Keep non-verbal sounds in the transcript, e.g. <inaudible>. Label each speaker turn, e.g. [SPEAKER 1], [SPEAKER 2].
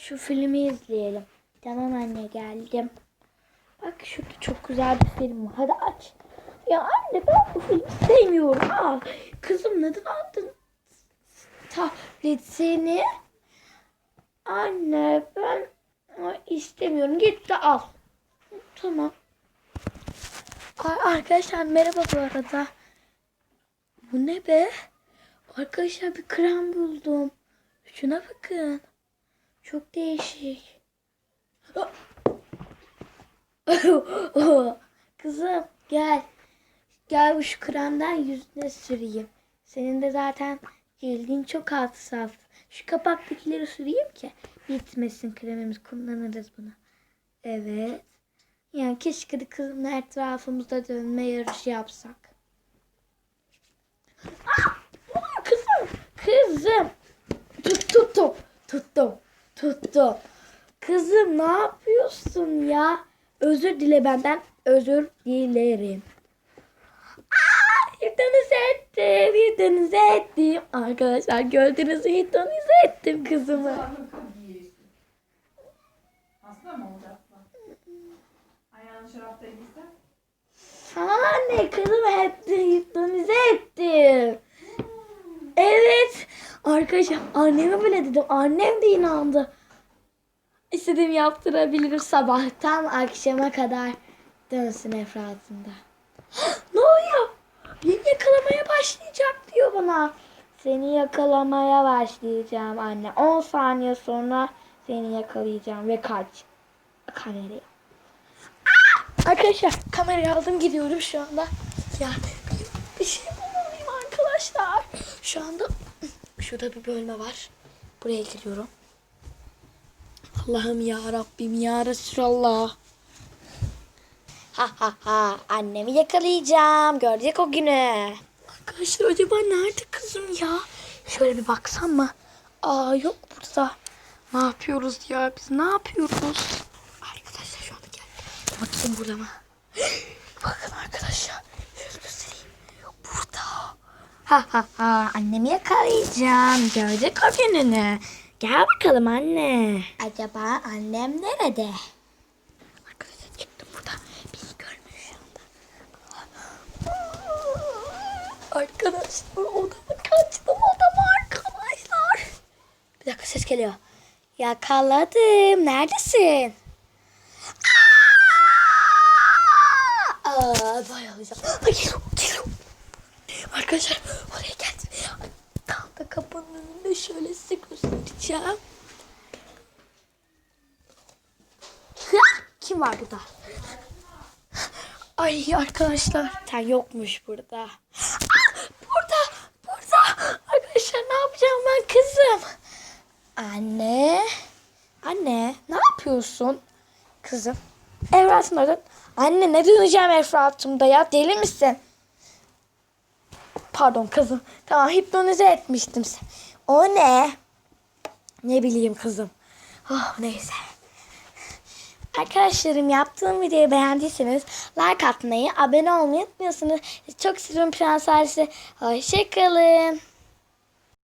[SPEAKER 1] şu filmi izleyelim. Tamam anne geldim. Bak şurada çok güzel bir film var. Hadi aç. Ya anne ben bu filmi sevmiyorum. Aa, kızım neden aldın tabletini? Anne ben istemiyorum. Git de al. Tamam. Arkadaşlar merhaba bu arada. Bu ne be? Arkadaşlar bir krem buldum. Şuna bakın. Çok değişik. Kızım gel. Gel bu şu kremden yüzüne süreyim. Senin de zaten cildin çok hassas. Şu kapaktakileri süreyim ki bitmesin kremimiz kullanırız bunu. Evet. Yani keşke de kızımla etrafımızda dönme yarışı yapsak. Kızım ne yapıyorsun ya? Özür dile benden. Özür dilerim. Hipnotize ettim. Hipnotize ettim. Arkadaşlar gördüğünüz gibi hipnotize ettim kızımı.
[SPEAKER 2] Hasta mı olacaksın? Ayağını şarapta giysen.
[SPEAKER 1] Anne kızımı hep hipnotize ettim. Evet. Arkadaşlar anneme bile dedim. Annem de inandı. İstediğimi yaptırabilirim sabahtan akşama kadar dönsün Efrat'ında. <gasps> ne oluyor? Beni yakalamaya başlayacak diyor bana. Seni yakalamaya başlayacağım anne. 10 saniye sonra seni yakalayacağım ve kaç. Kameraya. Arkadaşlar kamerayı aldım gidiyorum şu anda. Yani bir, şey bulmalıyım arkadaşlar. Şu anda <clears throat> şurada bir bölme var. Buraya gidiyorum. Allah'ım ya Rabbim ya Resulallah. Ha ha ha annemi yakalayacağım. Görecek o günü. Arkadaşlar acaba nerede kızım ya? Şöyle bir baksam mı? Aa yok burada. Ne yapıyoruz ya biz ne yapıyoruz? Arkadaşlar şu anda geldi. Bakayım burada mı? <gasps> Bakın arkadaşlar. Şöyle göstereyim. Burada. Ha ha ha annemi yakalayacağım. Görecek o gününü. Gel bakalım anne. Acaba annem nerede? Arkadaşlar çıktım burada. Bizi görmüyor şu anda. Arkadaşlar odama kaçtım odama arkadaşlar. Bir dakika ses geliyor. Yakaladım. Neredesin? Aa, bayılacağım. Arkadaşlar oraya geldim. Kapının önünde şöyle size göstereceğim. Kim var burada? Ay arkadaşlar. Sen yokmuş burada. Aa, burada. Burada. Arkadaşlar ne yapacağım ben kızım? Anne. Anne ne yapıyorsun? Kızım. Evrat'ın orada. Anne ne döneceğim Efrat'ımda ya deli misin? Pardon kızım. Tamam hipnotize etmiştim. O ne? Ne bileyim kızım. Oh neyse. Arkadaşlarım yaptığım videoyu beğendiyseniz like atmayı, abone olmayı unutmuyorsunuz. Çok seviyorum Prens Ailesi. Hoşçakalın.